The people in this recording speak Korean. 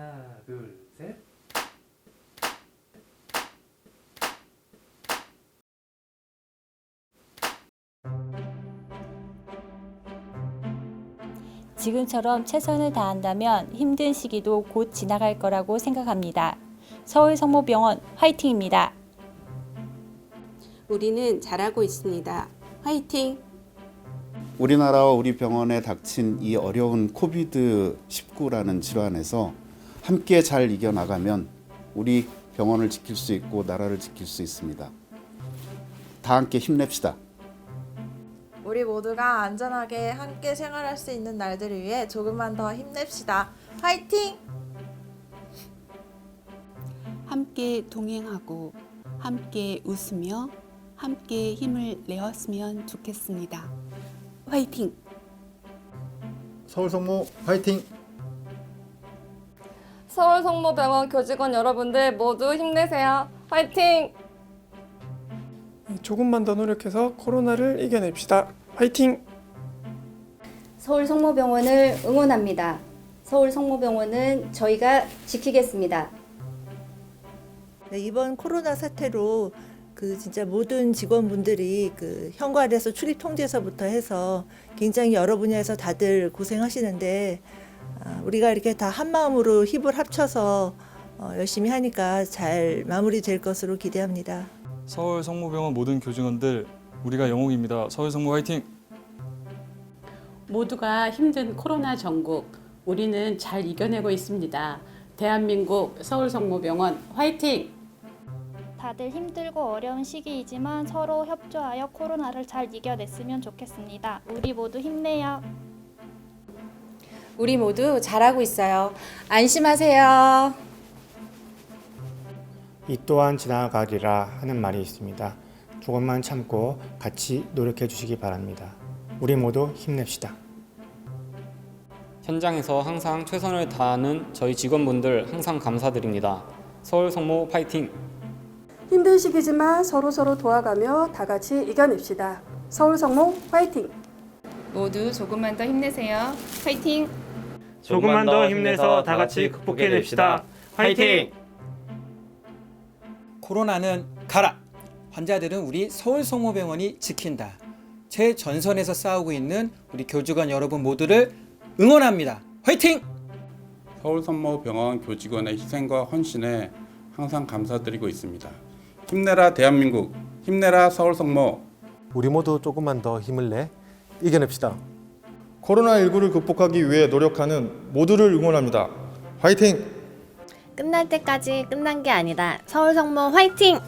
하나, 둘, 셋. 지금처럼 최선을 다한다면 힘든 시기도 곧 지나갈 거라고 생각합니다. 서울 성모병원 화이팅입니다. 우리는 잘하고 있습니다. 화이팅! 우리나라와 우리 병원에 닥친 이 어려운 코비드 19라는 질환에서 함께 잘 이겨 나가면 우리 병원을 지킬 수 있고 나라를 지킬 수 있습니다. 다 함께 힘냅시다. 우리 모두가 안전하게 함께 생활할 수 있는 날들을 위해 조금만 더 힘냅시다. 화이팅! 함께 동행하고 함께 웃으며 함께 힘을 내었으면 좋겠습니다. 화이팅! 서울 성모 화이팅! 서울 성모병원 교직원 여러분들 모두 힘내세요. 화이팅! 조금만 더 노력해서 코로나를 이겨냅시다. 화이팅! 서울 성모병원을 응원합니다. 서울 성모병원은 저희가 지키겠습니다. 네, 이번 코로나 사태로 그 진짜 모든 직원분들이 그 현관에서 출입 통제서부터 해서 굉장히 여러 분야에서 다들 고생하시는데 아, 우리가 이렇게 다 한 마음으로 힘을 합쳐서 어, 열심히 하니까 잘 마무리될 것으로 기대합니다. 서울 성모병원 모든 교직원들 우리가 영웅입니다. 서울 성모 화이팅! 모두가 힘든 코로나 전국 우리는 잘 이겨내고 있습니다. 대한민국 서울 성모병원 화이팅! 다들 힘들고 어려운 시기이지만 서로 협조하여 코로나를 잘 이겨냈으면 좋겠습니다. 우리 모두 힘내요. 우리 모두 잘하고 있어요. 안심하세요. 이 또한 지나가리라 하는 말이 있습니다. 조금만 참고 같이 노력해 주시기 바랍니다. 우리 모두 힘냅시다. 현장에서 항상 최선을 다하는 저희 직원분들 항상 감사드립니다. 서울 성모 파이팅! 힘든 시기지만 서로서로 도와가며 다 같이 이겨냅시다. 서울 성모 화이팅! 모두 조금만 더 힘내세요. 화이팅! 조금만 더 힘내서 다 같이 극복해냅시다. 화이팅! 코로나는 가라. 환자들은 우리 서울성모병원이 지킨다. 최전선에서 싸우고 있는 우리 교직원 여러분 모두를 응원합니다. 화이팅! 서울성모병원 교직원의 희생과 헌신에 항상 감사드리고 있습니다. 힘내라 대한민국, 힘내라 서울성모. 우리 모두 조금만 더 힘을 내 이겨냅시다. 코로나19를 극복하기 위해 노력하는 모두를 응원합니다. 화이팅! 끝날 때까지 끝난 게 아니다. 서울 성모 화이팅!